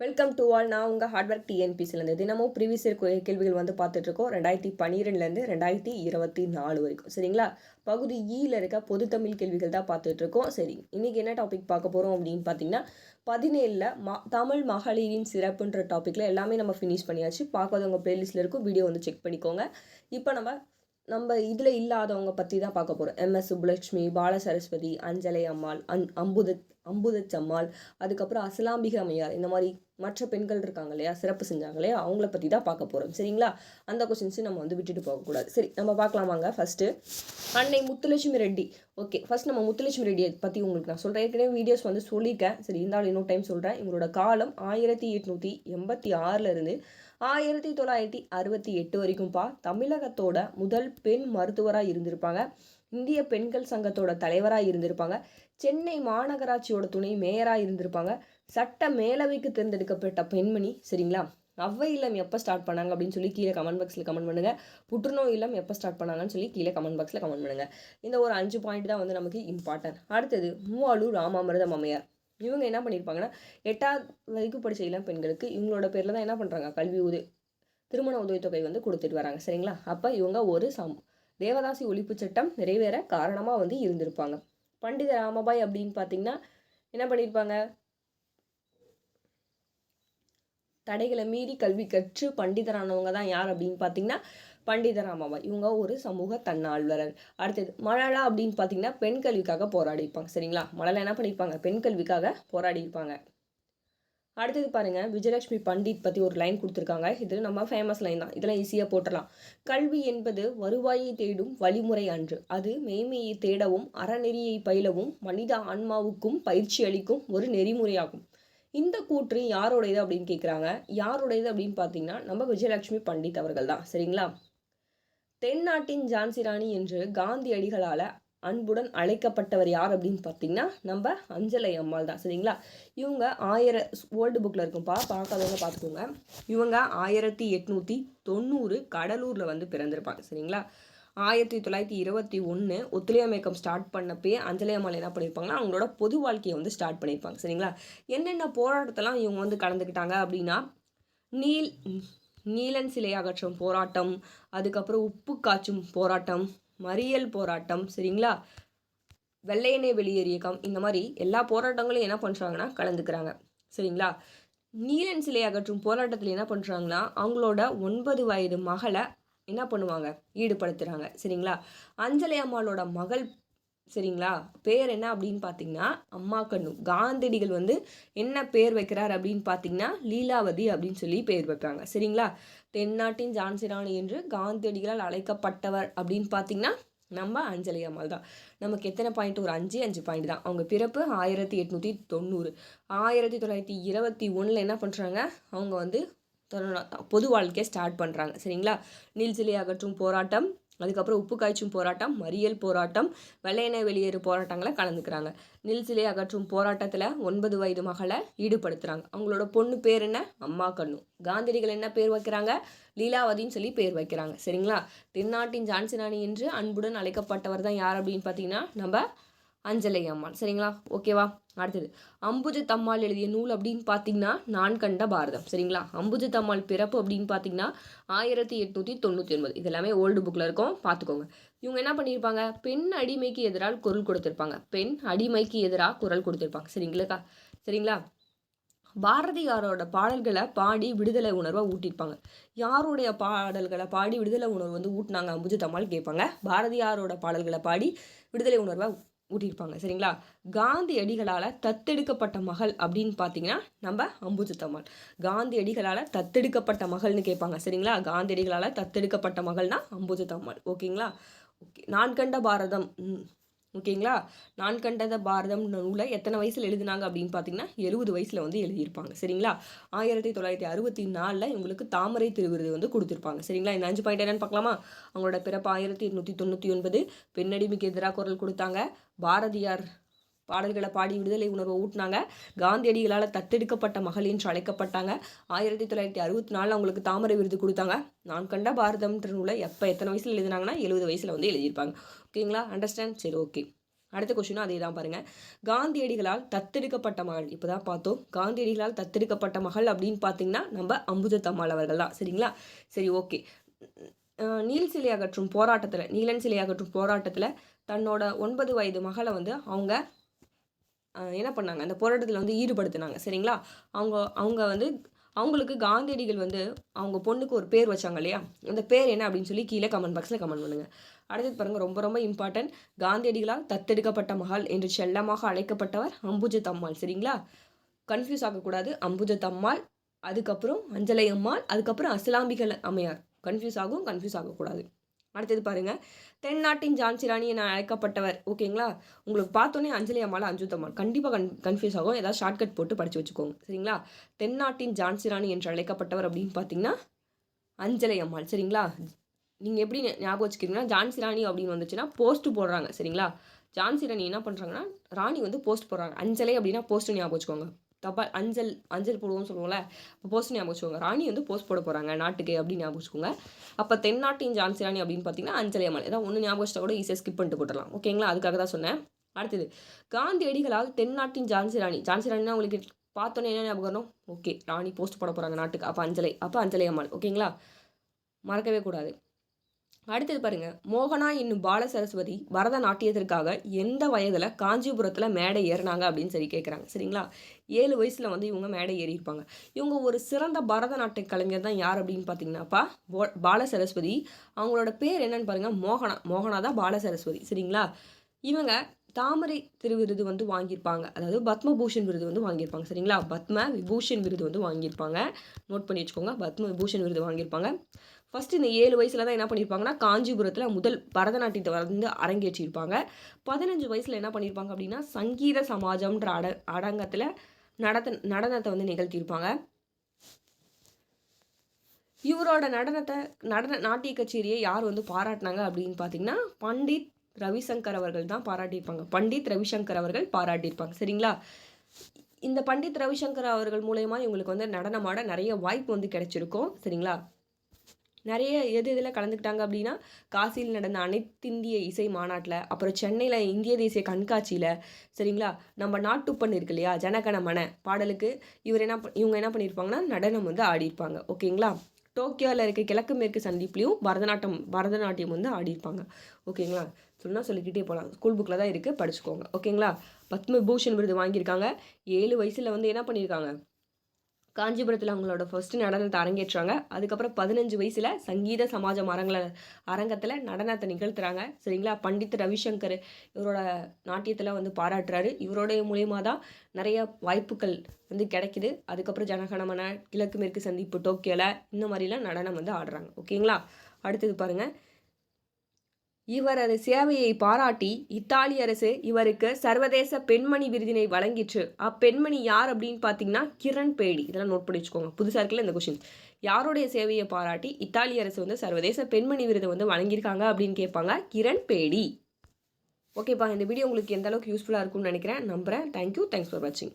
Welcome to all நான் உங்கள் hard work டிஎன்பிசிலேருந்து தினமும் ப்ரீவியஸ் இயர் கேள்விகள் வந்து பார்த்துட்ருக்கோம். ரெண்டாயிரத்தி பன்னிரெண்டுலேருந்து ரெண்டாயிரத்தி இருபத்தி நாலு வரைக்கும். சரிங்களா? பகுதி e ஈயில் இருக்க பொது தமிழ் கேள்விகள் தான் பார்த்துட்ருக்கோம். சரி இன்றைக்கி என்ன டாபிக் பார்க்க போகிறோம் அப்படின்னு பார்த்தீங்கன்னா பதினேழில் மா தமிழ் மகளிரின் சிறப்புன்ற டாப்பிக்கில் எல்லாமே நம்ம ஃபினிஷ் பண்ணியாச்சு. பார்க்காதவங்க ப்ளேலிஸ்ட்டில் இருக்கும் வீடியோ வந்து செக் பண்ணிக்கோங்க. இப்போ நம்ம நம்ம இதில் இல்லாதவங்க பற்றி தான் பார்க்க போகிறோம் எம்எஸ் சுப்புலட்சுமி பால சரஸ்வதி அஞ்சலை அம்மாள் அன் அம்புத அம்புதச்சம்மாள் அதுக்கப்புறம் அசலாம்பிகை அம்மையார் இந்த மாதிரி மற்ற பெண்கள் இருக்காங்க இல்லையா சிறப்பு செஞ்சாங்க இல்லையா அவங்கள பற்றி தான் பார்க்க போகிறோம் சரிங்களா? அந்த கொஸ்டின்ஸையும் நம்ம வந்து விட்டுட்டு போகக்கூடாது. சரி நம்ம பார்க்கலாமாங்க ஃபஸ்ட்டு அன்னை முத்துலட்சுமி ரெட்டி. ஓகே ஃபஸ்ட் நம்ம முத்துலட்சுமி ரெட்டியை பற்றி உங்களுக்கு நான் சொல்கிறேன் ஏற்கனவே வீடியோஸ் வந்து சொல்லியிருக்கேன். சரி இருந்தாலும் இன்னொரு டைம் சொல்கிறேன் இவங்களோட காலம் ஆயிரத்தி எட்நூற்றி எண்பத்தி ஆறிலிருந்து ஆயிரத்தி தொள்ளாயிரத்தி அறுபத்தி எட்டு வரைக்கும்ப்பா. தமிழகத்தோட முதல் பெண் மருத்துவராக இருந்திருப்பாங்க. இந்திய பெண்கள் சங்கத்தோட தலைவராக இருந்திருப்பாங்க. சென்னை மாநகராட்சியோட துணை மேயராக இருந்திருப்பாங்க. சட்ட மேலவைக்கு தேர்ந்தெடுக்கப்பட்ட பெண்மணி சரிங்களா? அவ்வை இல்லம் எப்போ ஸ்டார்ட் பண்ணாங்க அப்படின்னு சொல்லி கீழே கமெண்ட் பாக்ஸில் கமெண்ட் பண்ணுங்கள் புற்றுநோய் இல்லம் எப்போ ஸ்டார்ட் பண்ணாங்கன்னு சொல்லி கீழே கமெண்ட் பாக்ஸில் கமெண்ட் பண்ணுங்கள் இந்த ஒரு அஞ்சு பாயிண்ட் தான் வந்து நமக்கு இம்பார்ட்டன்ட் அடுத்தது மூவாலூர் ராமாமிரதம் அம்மையார். இவங்க என்ன பண்ணியிருப்பாங்கன்னா எட்டாவது வரைக்கும் படித்த இளம் பெண்களுக்கு இவங்களோட பேரில் தான் என்ன பண்ணுறாங்க கல்வி உதவி திருமண உதவித்தொகை வந்து கொடுத்துட்டு வராங்க சரிங்களா? அப்போ இவங்க ஒரு சம் தேவதாசி ஒழிப்பு சட்டம் நிறைவேற காரணமாக வந்து இருந்திருப்பாங்க. பண்டித ராமபாய் அப்படின்னு பார்த்தீங்கன்னா என்ன பண்ணியிருப்பாங்க தடைகளை மீறி கல்வி கற்று பண்டிதரானவங்க தான் யார் அப்படின்னு பார்த்தீங்கன்னா பண்டிதராமாவா. இவங்க ஒரு சமூக தன்னாழ்வரர் அடுத்தது மழலா அப்படின்னு பார்த்தீங்கன்னா பெண் கல்விக்காக போராடி இருப்பாங்க சரிங்களா? மழலை என்ன பண்ணியிருப்பாங்க? பெண் கல்விக்காக போராடி இருப்பாங்க அடுத்தது பாருங்கள் விஜயலட்சுமி பண்டிட் பற்றி ஒரு லைன் கொடுத்துருக்காங்க. இது நம்ம ஃபேமஸ் லைன் தான். இதெல்லாம் ஈஸியாக போட்டலாம் கல்வி என்பது வருவாயை தேடும் வழிமுறை அன்று. அது மேமையை தேடவும் அறநெறியை பயிலவும் மனித ஆன்மாவுக்கும் பயிற்சி அளிக்கும் ஒரு நெறிமுறையாகும். இந்த கூற்று யாரோடையது அப்படின்னு கேட்குறாங்க யாரோடையது அப்படின்னு பார்த்தீங்கன்னா நம்ம விஜயலட்சுமி பண்டித் அவர்கள் தான். சரிங்களா? தென்னாட்டின் ஜான்சி ராணி என்று காந்தியடிகளால் அன்புடன் அழைக்கப்பட்டவர் யார் அப்படின்னு பார்த்தீங்கன்னா நம்ம அஞ்சலை அம்மாள் தான். சரிங்களா? இவங்க ஆயிர ஓல்டு புக்கில் இருக்கும்ப்பா பார்க்காதவங்க பார்த்துக்கோங்க இவங்க ஆயிரத்தி எட்நூற்றி தொண்ணூறு கடலூரில் வந்து பிறந்திருப்பாங்க. சரிங்களா? ஆயிரத்தி தொள்ளாயிரத்தி இருபத்தி ஒன்று ஒத்துழையாமேக்கம் ஸ்டார்ட் பண்ணப்பே அஞ்சலி அம்மாள் என்ன பண்ணியிருப்பாங்கன்னா அவங்களோட பொது வாழ்க்கையை வந்து ஸ்டார்ட் பண்ணியிருப்பாங்க சரிங்களா? என்னென்ன போராட்டத்தெல்லாம் இவங்க வந்து கலந்துக்கிட்டாங்க அப்படின்னா நீல் நீலன் சிலை அகற்றும் போராட்டம் அதுக்கப்புறம் உப்பு காய்ச்சும் போராட்டம் மறியல் போராட்டம் சரிங்களா? வெள்ளையனே வெளியேறியக்கம் இந்த மாதிரி எல்லா போராட்டங்களும் என்ன பண்ணுறாங்கன்னா கலந்துக்கிறாங்க. சரிங்களா? நீலன் சிலை அகற்றும் போராட்டத்தில் என்ன பண்ணுறாங்கன்னா அவங்களோட ஒன்பது வயது மகளை என்ன பண்ணுவாங்க? ஈடுபடுத்துகிறாங்க சரிங்களா? அஞ்சலி அம்மாளோட மகள் சரிங்களா? பேர் என்ன அப்படின்னு பார்த்தீங்கன்னா அம்மா கண்ணு. காந்தடிகள் வந்து என்ன பேர் வைக்கிறார் அப்படின்னு பார்த்தீங்கன்னா லீலாவதி அப்படின்னு சொல்லி பேர் வைப்பாங்க. சரிங்களா? தென்னாட்டின் ஜான்சிராணி என்று காந்தியடிகளால் அழைக்கப்பட்டவர் அப்படின்னு பார்த்தீங்கன்னா நம்ம அஞ்சலி அம்மாள் தான். நமக்கு எத்தனை பாயிண்ட் ஒரு அஞ்சு அஞ்சு பாயிண்ட் தான். அவங்க பிறப்பு ஆயிரத்தி எட்நூற்றி தொண்ணூறு. ஆயிரத்தி தொள்ளாயிரத்தி இருபத்தி ஒன்றில் என்ன பண்ணுறாங்க அவங்க வந்து பொது வாழ்க்கையை ஸ்டார்ட் பண்ணுறாங்க சரிங்களா? நீல்சிலை அகற்றும் போராட்டம் அதுக்கப்புறம் உப்பு காய்ச்சும் போராட்டம் மறியல் போராட்டம் வெள்ளையனை வெளியேறு போராட்டங்களை கலந்துக்கிறாங்க. நில்சிலை அகற்றும் போராட்டத்தில் ஒன்பது வயது மகளை ஈடுபடுத்துகிறாங்க அவங்களோட பொண்ணு பேர் என்ன? அம்மா கண்ணு. காந்திரிகள் என்ன பேர் வைக்கிறாங்க? லீலாவதின்னு சொல்லி பேர் வைக்கிறாங்க. சரிங்களா? தென்னாட்டின் ஜான்சிராணி என்று அன்புடன் அழைக்கப்பட்டவர் தான் யார் அப்படின்னு பார்த்தீங்கன்னா நம்ம அஞ்சலை அம்மாள். சரிங்களா? ஓகேவா அடுத்தது. அம்புஜ தம்மாள் எழுதிய நூல் அப்படின்னு பார்த்தீங்கன்னா நான் கண்ட பாரதம். சரிங்களா? அம்புஜ தம்மாள் பிறப்பு அப்படின்னு பார்த்தீங்கன்னா ஆயிரத்தி எட்நூற்றி தொண்ணூற்றி ஒன்பது. இது எல்லாமே ஓல்டு புக்கில் இருக்கும். பார்த்துக்கோங்க. இவங்க என்ன பண்ணியிருப்பாங்க? பெண் அடிமைக்கு எதிராக குரல் கொடுத்துருப்பாங்க. பெண் அடிமைக்கு எதிராக குரல் கொடுத்துருப்பாங்க. சரிங்களா? சரிங்களா? பாரதியாரோட பாடல்களை பாடி விடுதலை உணர்வை ஊட்டியிருப்பாங்க. யாருடைய பாடல்களை பாடி விடுதலை உணர்வு வந்து ஊட்டினாங்க அம்புஜ தம்மாள் கேட்பாங்க. பாரதியாரோட பாடல்களை பாடி விடுதலை உணர்வை ஊட்டியிருப்பாங்க சரிங்களா? காந்தி அடிகளால் தத்தெடுக்கப்பட்ட மகள் அப்படின்னு பார்த்தீங்கன்னா நம்ம அம்புஜத்தம்மாள். காந்தி அடிகளால் தத்தெடுக்கப்பட்ட மகள்னு கேட்பாங்க சரிங்களா? காந்தி அடிகளால் தத்தெடுக்கப்பட்ட மகள்னா அம்புஜத்தம்மாள் ஓகேங்களா? ஓகே நான் கண்ட பாரதம் ஓகேங்களா? நான் கண்டத பாரதம் நூலை எத்தனை வயசில் எழுதினாங்க அப்படின்னு பார்த்தீங்கன்னா எழுபது வயசில் வந்து எழுதியிருப்பாங்க. சரிங்களா? ஆயிரத்தி தொள்ளாயிரத்தி அறுபத்தி நாலில் இவங்களுக்கு தாமரை திருவிருது வந்து கொடுத்துருப்பாங்க. சரிங்களா? இந்த அஞ்சு பாயிண்ட் என்னென்னு பார்க்கலாமா அவங்களோட பிறப்பு ஆயிரத்தி எட்நூற்றி தொண்ணூற்றி ஒன்பது. பெண்ணடிமைக்கு எதிராக குரல் கொடுத்தாங்க. பாரதியார் பாடல்களை பாடி விடுதலை உணர்வை ஊட்டினாங்க. காந்தியடிகளால் தத்தெடுக்கப்பட்ட மகள் என்று அழைக்கப்பட்டாங்க. ஆயிரத்தி தொள்ளாயிரத்தி அறுபத்தி நாலில் அவங்களுக்கு தாமரை விருது கொடுத்தாங்க. நான் கண்ட பாரதம்ன்ற நூலை எப்போ எத்தனை வயசில் எழுதினாங்கன்னா எழுபது வயசில் வந்து எழுதியிருப்பாங்க. ஓகேங்களா? அண்டர்ஸ்டாண்ட் சரி ஓகே அடுத்த கொஷினும் அதே தான் பாருங்கள் காந்தியடிகளால் தத்தெடுக்கப்பட்ட மகள் இப்போ தான் பார்த்தோம். காந்தியடிகளால் தத்தெடுக்கப்பட்ட மகள் அப்படின்னு பார்த்தீங்கன்னா நம்ம அம்புஜத்தம்மாள் அவர்கள் தான். சரிங்களா? சரி ஓகே நீல் சிலை அகற்றும் போராட்டத்தில் நீலன் சிலை அகற்றும் போராட்டத்தில் தன்னோட ஒன்பது வயது மகளை வந்து அவங்க என்ன பண்ணாங்க? அந்த போராட்டத்தில் வந்து ஈடுபடுத்தினாங்க. சரிங்களா? அவங்க அவங்க வந்து அவங்களுக்கு காந்தியடிகள் வந்து அவங்க பொண்ணுக்கு ஒரு பேர் வச்சாங்க இல்லையா? அந்த பேர் என்ன அப்படின்னு சொல்லி கீழே கமெண்ட் பாக்ஸில் கமெண்ட் பண்ணுங்கள் அடுத்தது பாருங்கள் ரொம்ப ரொம்ப இம்பார்ட்டன்ட் காந்தியடிகளால் தத்தெடுக்கப்பட்ட மகள் என்று செல்லமாக அழைக்கப்பட்டவர் அம்புஜத் அம்மாள். சரிங்களா? கன்ஃபியூஸ் ஆகக்கூடாது. அம்புஜத் அம்மாள் அதுக்கப்புறம் அஞ்சலை அம்மாள் அதுக்கப்புறம் அஸ்லாம்பிகள் அம்மையார். கன்ஃபியூஸ் ஆகும் கன்ஃபியூஸ் ஆகக்கூடாது. அடுத்தது பாருங்க. தென்னாட்டின் ஜான்சி ராணி என அழைக்கப்பட்டவர். ஓகேங்களா? உங்களுக்கு பார்த்தோன்னே அஞ்சலி அம்மாள் அஞ்சுத்தம்மாள் கண்டிப்பாக கன் கன்ஃபியூஸ் ஆகும். ஏதாவது ஷார்ட்கட் போட்டு படித்து வச்சுக்கோங்க. சரிங்களா? தென்னாட்டின் ஜான்சி ராணி என்று அழைக்கப்பட்டவர் அப்படின்னு பார்த்தீங்கன்னா அஞ்சலை அம்மாள். சரிங்களா? நீங்கள் எப்படி ஞாபகம் வச்சுக்கிறீங்கன்னா ஜான்சி ராணி அப்படின்னு வந்துச்சுன்னா போஸ்ட் போடுறாங்க. சரிங்களா? ஜான்சி ராணி என்ன பண்ணுறாங்கன்னா ராணி வந்து போஸ்ட் போடுறாங்க. அஞ்சலை அப்படின்னா போஸ்ட்டு ஞாபகம் வச்சுக்கோங்க. தபால் அஞ்சல் அஞ்சல் போடுவோம்னு சொல்லுவோம்ல இப்போ போஸ்ட் ஞாபகம் வச்சுக்கோங்க. ராணி வந்து போஸ்ட் போட போகிறாங்க நாட்டுக்கு அப்படின்னு ஞாபகம் வச்சுக்கோங்க. அப்போ தென்னாட்டின் ஜான்சி ராணி அப்படின்னு பார்த்தீங்கன்னா அஞ்சலி அம்மன். ஏதாவது ஒன்று ஞாபகம் வச்சா கூட ஈஸியாக ஸ்கிப் பண்ணிட்டு போட்டுடலாம் ஓகேங்களா அதுக்காக தான் சொன்னேன். அடுத்தது காந்தியடிகளால் தென்னாட்டின் ஜான்சி ராணி. ஜான்சி ராணினா உங்களுக்கு பார்த்தோன்னே என்ன ஞாபகம் ஓகே ராணி போஸ்ட் போட போகிறாங்க நாட்டுக்கு. அப்போ அஞ்சலை அப்போ அஞ்சலி அம்மாள் ஓகேங்களா மறக்கவே கூடாது. அடுத்தது பாருங்க. மோகனா என்னும் பால சரஸ்வதி பரதநாட்டியத்திற்காக எந்த வயதில் காஞ்சிபுரத்தில் மேடை ஏறினாங்க அப்படின்னு சொல்லி கேட்குறாங்க சரிங்களா? ஏழு வயசில் வந்து இவங்க மேடை ஏறியிருப்பாங்க. இவங்க ஒரு சிறந்த பரதநாட்டிய கலைஞர் தான் யார் அப்படின்னு பார்த்தீங்கன்னாப்பா பால சரஸ்வதி அவங்களோட பேர் என்னன்னு பாருங்க மோகனா. மோகனா தான் பால சரஸ்வதி சரிங்களா? இவங்க தாமரை திருவிருது வந்து வாங்கியிருப்பாங்க. அதாவது பத்மபூஷன் விருது வந்து வாங்கியிருப்பாங்க. சரிங்களா? பத்ம விபூஷன் விருது வந்து வாங்கியிருப்பாங்க. நோட் பண்ணி வச்சுக்கோங்க. பத்ம விபூஷன் விருது வாங்கியிருப்பாங்க. ஃபஸ்ட்டு இந்த ஏழு வயசில் தான் என்ன பண்ணியிருப்பாங்கன்னா காஞ்சிபுரத்தில் முதல் பரதநாட்டியத்தை வந்து அரங்கேற்றியிருப்பாங்க பதினஞ்சு வயசில் என்ன பண்ணியிருப்பாங்க அப்படின்னா சங்கீத சமாஜம்ன்ற அட அடங்கத்தில் நடத்த நடனத்தை வந்து நிகழ்த்தியிருப்பாங்க. இவரோட நடனத்தை நடன நாட்டிய கச்சேரியை யார் வந்து பாராட்டினாங்க அப்படின்னு பார்த்தீங்கன்னா பண்டித் ரவிசங்கர் அவர்கள் தான் பாராட்டியிருப்பாங்க. பண்டித் ரவிசங்கர் அவர்கள் பாராட்டியிருப்பாங்க. சரிங்களா? இந்த பண்டித் ரவிசங்கர் அவர்கள் மூலயமா இவங்களுக்கு வந்து நடனமாட நிறைய வாய்ப்பு வந்து கிடைச்சிருக்கும். சரிங்களா? நிறைய எது இதில் கலந்துக்கிட்டாங்க அப்படின்னா காசியில் நடந்த அனைத்திந்திய இசை மாநாட்டில் அப்புறம் சென்னையில் இந்திய தேசிய கண்காட்சியில் சரிங்களா? நம்ம நாட்டுப்பண் இருக்கு இல்லையா? ஜனகணமன பாடலுக்கு இவர் என்ன இவங்க என்ன பண்ணியிருப்பாங்கன்னா நடனம் வந்து ஆடியிருப்பாங்க. ஓகேங்களா? டோக்கியோவில் இருக்க கிழக்கு மேற்கு சந்திப்புலையும் பரதநாட்டம் பரதநாட்டியம் வந்து ஆடியிருப்பாங்க. ஓகேங்களா? சொன்னால் சொல்லிக்கிட்டே போகலாம் ஸ்கூல் புக்கில் தான் இருக்குது படிச்சுக்கோங்க. ஓகேங்களா? பத்மபூஷன் விருது வாங்கியிருக்காங்க. ஏழு வயசில் வந்து என்ன பண்ணியிருக்காங்க? காஞ்சிபுரத்தில் அவங்களோட ஃபர்ஸ்ட் நடனத்தை அரங்கேற்றாங்க அதுக்கப்புறம் பதினஞ்சு வயசில் சங்கீத சமாஜம் அரங்கில் அரங்கத்தில் நடனத்தை நிகழ்த்துறாங்க. சரிங்களா? பண்டித் ரவிசங்கர் இவரோட நாட்டியத்தில் வந்து பாராட்டுறாரு. இவரோடைய மூலியமாக தான் நிறைய வாய்ப்புகள் வந்து கிடைக்குது. அதுக்கப்புறம் ஜனகணமன கிழக்கு மேற்கு சந்திப்பு டோக்கியோவில் இந்த மாதிரிலாம் நடனம் வந்து ஆடுறாங்க. ஓகேங்களா? அடுத்தது பாருங்கள் இவரது சேவையை பாராட்டி இத்தாலி அரசு இவருக்கு சர்வதேச பெண்மணி விருதினை வழங்கிற்று. அப்பெண்மணி யார் அப்படின்னு பார்த்தீங்கன்னா கிரண் பேடி. இதெல்லாம் நோட் பண்ணி வச்சுக்கோங்க. புதுசாக இருக்குல்ல இந்த கொஷின் யாருடைய சேவையை பாராட்டி இத்தாலி அரசு வந்து சர்வதேச பெண்மணி விருதை வந்து வழங்கியிருக்காங்க அப்படின்னு கேட்பாங்க கிரண் பேடி. ஓகேப்பா இந்த வீடியோ உங்களுக்கு எந்த அளவுக்கு யூஸ்ஃபுல்லாக இருக்கும்னு நினைக்கிறேன். நம்புகிறேன் தேங்க்யூ தேங்க்ஸ் ஃபார் வாட்சிங்